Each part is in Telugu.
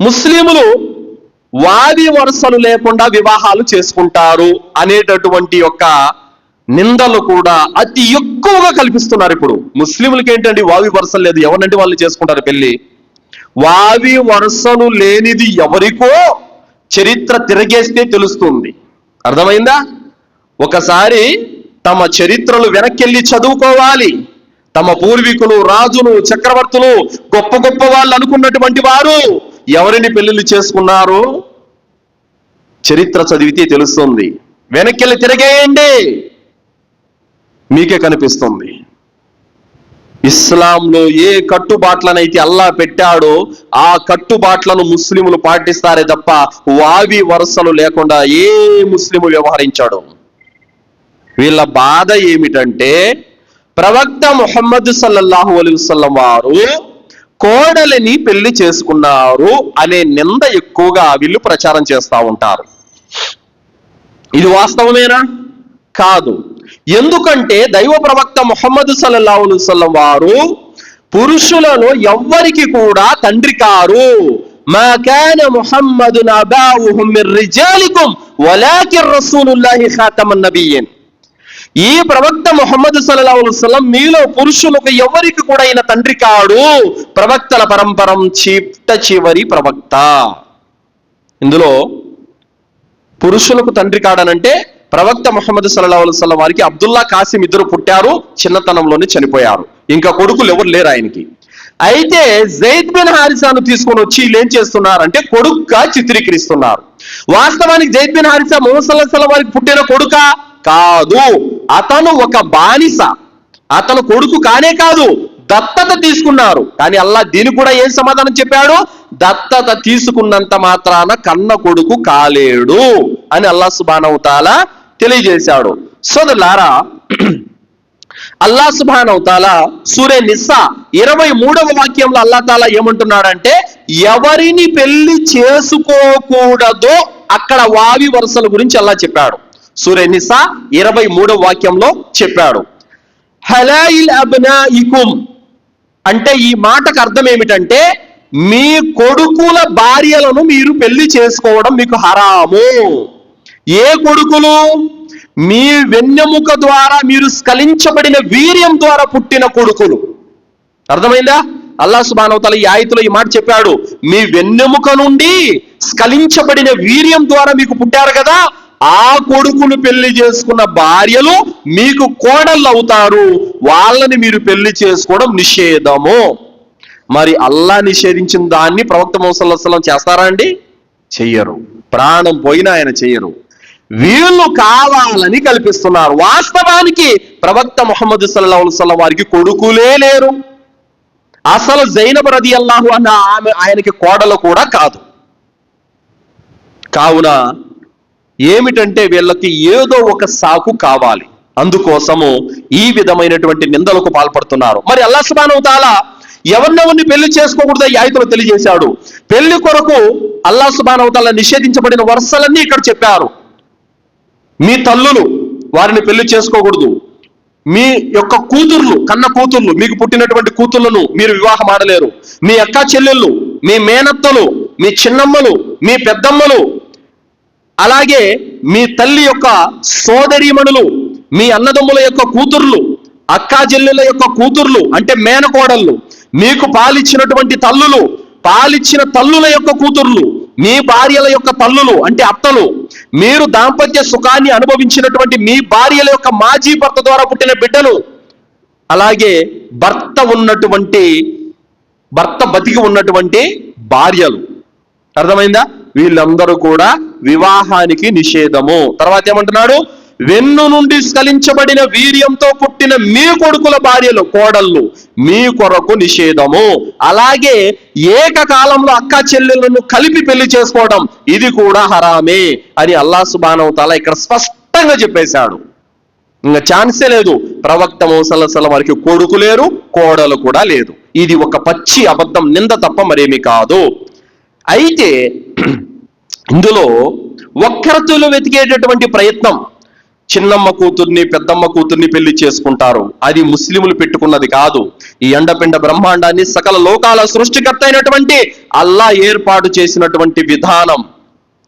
ముస్లిములు వాది వరుసలు లేకుండా వివాహాలు చేసుకుంటారు అనేటటువంటి యొక్క నిందలు కూడా అతి ఎక్కువగా కల్పిస్తున్నారు ఇప్పుడు. ముస్లింలకి ఏంటండి వావి వరుసలు లేదు? ఎవరినంటే వాళ్ళు చేసుకుంటారు పెళ్ళి వావి వరుసలు లేనిది ఎవరికో చరిత్ర తిరగేస్తే తెలుస్తుంది. అర్థమైందా? ఒకసారి తమ చరిత్రలు వెనక్కెళ్ళి చదువుకోవాలి. తమ పూర్వీకులు రాజులు చక్రవర్తులు గొప్ప గొప్ప వాళ్ళు అనుకున్నటువంటి వారు ఎవరిని పెళ్ళిళ్ళు చేసుకున్నారు? చరిత్ర చదివితే తెలుస్తుంది. వెనక్కెళ్ళి తిరగేయండి. మీకే కనిపిస్తుంది. ఇస్లాంలో ఏ కట్టుబాట్లనైతే అల్లా పెట్టాడో ఆ కట్టుబాట్లను ముస్లిములు పాటిస్తారే తప్ప వావి వరుసలు లేకుండా ఏ ముస్లిము వ్యవహరించాడు. వీళ్ళ బాధ ఏమిటంటే ప్రవక్త ముహమ్మద్ సల్లల్లాహు అలైహి వసల్లం వారు కోడలిని పెళ్ళి చేసుకున్నారు అనే నింద ఎక్కువగా వీళ్ళు ప్రచారం చేస్తూ ఉంటారు. ఇది వాస్తవమేనా? కాదు. ఎందుకంటే దైవ ప్రవక్త ముహమ్మద్ సల్లల్లాహు అలైహి వారు పురుషులను ఎవ్వరికి కూడా తండ్రి కారు. మా ముహమ్మదు అబావుహుం మిర్ రిజాలికుం వలాకిర్ రసూలుల్లాహి ఖాతమన్ నబియ్యిన్ ఈ ప్రవక్త ముహమ్మద్ సల్లాహుస్లం మీలో పురుషులకు ఎవరికి కూడా అయిన తండ్రి కాడు? ప్రవక్తల పరంపరం చిట్ట చివరి ప్రవక్త. ఇందులో పురుషులకు తండ్రి కాడనంటే ప్రవక్త ముహమ్మద్ సల్లాహుస్లం వారికి అబ్దుల్లా కాసిం ఇద్దరు పుట్టారు చిన్నతనంలోనే చనిపోయారు. ఇంకా కొడుకులు ఎవరు లేరు ఆయనకి. అయితే జైద్ బిన్ హారిసాను తీసుకొని వచ్చి వీళ్ళు ఏం చేస్తున్నారంటే కొడుక్గా చిత్రీకరిస్తున్నారు. వాస్తవానికి జైద్ బిన్ హారిసా ముహమ్మద్ సల్లల్లాహు వారికి పుట్టిన కొడుక? కాదు. అతను ఒక బానిస. అతను కొడుకు కానే కాదు దత్తత తీసుకున్నారు. కానీ అల్లా దీనికి కూడా ఏం సమాధానం చెప్పాడు? దత్తత తీసుకున్నంత మాత్రాన కన్న కొడుకు కాలేడు అని అల్లా సుబానవుతాల తెలియజేశాడు. సోదరులారా అల్లా సుబానవుతాల సూర్య నిస్సా ఇరవై మూడవ వాక్యంలో అల్లా తాలా ఏమంటున్నాడంటే ఎవరిని పెళ్ళి చేసుకోకూడదో అక్కడ వావి వరుసల గురించి అల్లా చెప్పాడు. సూర్య నిసా ఇరవై మూడవ వాక్యంలో చెప్పాడు. హలాయిల్ అబ్నాయికుం. అంటే ఈ మాటకు అర్థం ఏమిటంటే మీ కొడుకుల భార్యలను మీరు పెళ్ళి చేసుకోవడం మీకు హరాము. ఏ కొడుకులు? మీ వెన్నెముక ద్వారా మీరు స్కలించబడిన వీర్యం ద్వారా పుట్టిన కొడుకులు. అర్థమైందా? అల్లా సుబానవతల ఈ ఆయతులో ఈ మాట చెప్పాడు. మీ వెన్నెముక నుండి స్కలించబడిన వీర్యం ద్వారా మీకు పుట్టారు కదా ఆ కొడుకును పెళ్ళి చేసుకున్న భార్యలు మీకు కోడళ్ళు అవుతారు వాళ్ళని మీరు పెళ్ళి చేసుకోవడం నిషేధము. మరి అల్లా నిషేధించిన దాన్ని ప్రవక్త మోసల్లం చేస్తారా అండి? చెయ్యరు. ప్రాణం పోయినా ఆయన చెయ్యరు. వీళ్ళు కావాలని కల్పిస్తున్నారు. వాస్తవానికి ప్రవక్త ముహమ్మద్ సల్లాహు వారికి కొడుకులే లేరు. అసలు జైనబ్ రది అల్లాహు అన్న ఆమె ఆయనకి కోడలు కూడా కాదు. కావున ఏమిటంటే వీళ్ళకి ఏదో ఒక సాకు కావాలి. అందుకోసము ఈ విధమైనటువంటి నిందలకు పాల్పడుతున్నారు. మరి అల్లా సుబాను తాలా ఎవరినెవరిని పెళ్ళి చేసుకోకూడదో ఈ ఆయతలో తెలియజేశాడు. పెళ్ళి కొరకు అల్లా సుబాను తాలా నిషేధించబడిన వరుసలన్నీ ఇక్కడ చెప్పారు. మీ తల్లులు వారిని పెళ్ళి చేసుకోకూడదు. మీ యొక్క కూతుర్లు కన్న కూతుర్లు మీకు పుట్టినటువంటి కూతుర్లను మీరు వివాహం ఆడలేరు. మీ అక్క చెల్లెళ్ళు మీ మేనత్తలు మీ చిన్నమ్మలు మీ పెద్దమ్మలు అలాగే మీ తల్లి యొక్క సోదరీమణులు మీ అన్నదమ్ముల యొక్క కూతుర్లు అక్కా చెల్లెల యొక్క కూతుర్లు అంటే మేనకోడళ్ళు మీకు పాలిచ్చినటువంటి తల్లులు పాలిచ్చిన తల్లుల యొక్క కూతుర్లు మీ భార్యల యొక్క తల్లులు అంటే అత్తలు మీరు దాంపత్య సుఖాన్ని అనుభవించినటువంటి మీ భార్యల యొక్క మాజీ భర్త ద్వారా పుట్టిన బిడ్డలు అలాగే భర్త ఉన్నటువంటి భర్త బతికి ఉన్నటువంటి భార్యలు. అర్థమైందా? వీళ్ళందరూ కూడా వివాహానికి నిషేధము. తర్వాత ఏమంటున్నాడు? వెన్ను నుండి స్కలించబడిన వీర్యంతో పుట్టిన మీ కొడుకుల భార్యలు కోడళ్ళు మీ కొరకు నిషేధము. అలాగే ఏకకాలంలో అక్క చెల్లెలను కలిపి పెళ్ళి చేసుకోవడం ఇది కూడా హరామే అని అల్లా సుబానవ తాలా ఇక్కడ స్పష్టంగా చెప్పేశాడు. ఇంకా ఛాన్సే లేదు. ప్రవక్త మోసలసల వారికి కొడుకు లేరు కోడలు కూడా లేదు. ఇది ఒక పచ్చి అబద్ధం నింద తప్ప మరేమి కాదు. అయితే ఇందులో వక్రతలు వెతికేటటువంటి ప్రయత్నం. చిన్నమ్మ కూతుర్ని పెద్దమ్మ కూతుర్ని పెళ్ళి చేసుకుంటారు. అది ముస్లిములు పెట్టుకున్నది కాదు. ఈ ఎండపిండ బ్రహ్మాండాన్ని సకల లోకాల సృష్టికర్త అయినటువంటి అల్లా ఏర్పాటు చేసినటువంటి విధానం.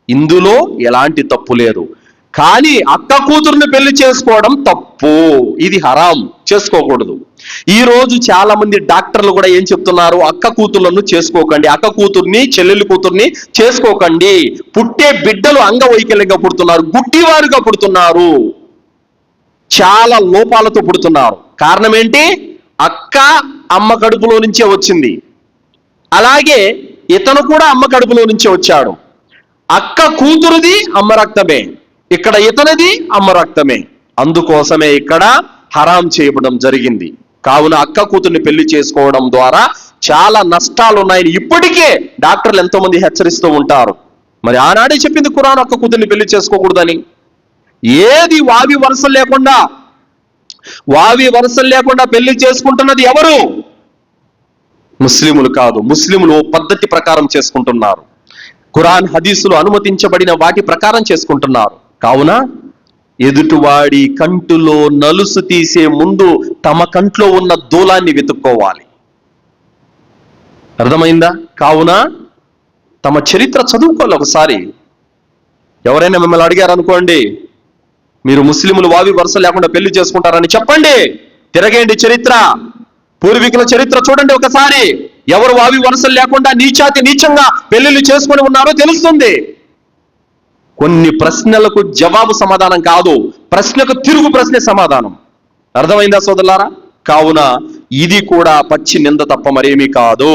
ఇందులో ఎలాంటి తప్పు లేదు. కానీ అక్క కూతుర్ని పెళ్ళి చేసుకోవడం తప్పు. ఇది హరాం. చేసుకోకూడదు. ఈ రోజు చాలా మంది డాక్టర్లు కూడా ఏం చెప్తున్నారు? అక్క కూతుర్లను చేసుకోకండి. అక్క కూతుర్ని చెల్లెలు కూతుర్ని చేసుకోకండి. పుట్టే బిడ్డలు అంగవైకల్యంగా పుడుతున్నారు. గుడ్డివారుగా పుడుతున్నారు. చాలా లోపాలతో పుడుతున్నారు. కారణం ఏంటి? అక్క అమ్మ కడుపులో నుంచే వచ్చింది. అలాగే ఇతను కూడా అమ్మ కడుపులో నుంచే వచ్చాడు. అక్క కూతురుది అమ్మ రక్తమే. ఇక్కడ ఇతనిది అమ్మ రక్తమే. అందుకోసమే ఇక్కడ హరాం చేయబడం జరిగింది. కావున అక్క కూతుర్ని పెళ్ళి చేసుకోవడం ద్వారా చాలా నష్టాలు ఉన్నాయని ఇప్పటికే డాక్టర్లు ఎంతో మంది హెచ్చరిస్తూ ఉంటారు. మరి ఆనాడే చెప్పింది కురాన్ అక్క కూతుర్ని పెళ్ళి చేసుకోకూడదని. ఏది వావి వరుసలు లేకుండా వావి వరుసలు లేకుండా పెళ్ళి చేసుకుంటున్నది ఎవరు? ముస్లిములు కాదు ముస్లిములు పద్ధతి ప్రకారం చేసుకుంటున్నారు. కురాన్ హదీసులు అనుమతించబడిన వాటి ప్రకారం చేసుకుంటున్నారు. కావున ఎదుటివాడి కంటులో నలుసు తీసే ముందు తమ కంట్లో ఉన్న దూలాన్ని వెతుక్కోవాలి. అర్థమైందా? కావున తమ చరిత్ర చదువుకోవాలి ఒకసారి. ఎవరైనా మిమ్మల్ని అడిగారు అనుకోండి మీరు ముస్లింలు వావి వరుస లేకుండా పెళ్ళి చేసుకుంటారని చెప్పండి. తిరగేయండి చరిత్ర. పూర్వీకుల చరిత్ర చూడండి ఒకసారి. ఎవరు వావి వరుసలు లేకుండా నీచాతి నీచంగా పెళ్ళిళ్ళు చేసుకొని ఉన్నారో తెలుస్తుంది. కొన్ని ప్రశ్నలకు జవాబు సమాధానం కాదు. ప్రశ్నకు తిరుగు ప్రశ్నే సమాధానం. అర్థమైందా సోదరులారా? కావున ఇది కూడా పచ్చి నింద తప్ప మరేమీ కాదు.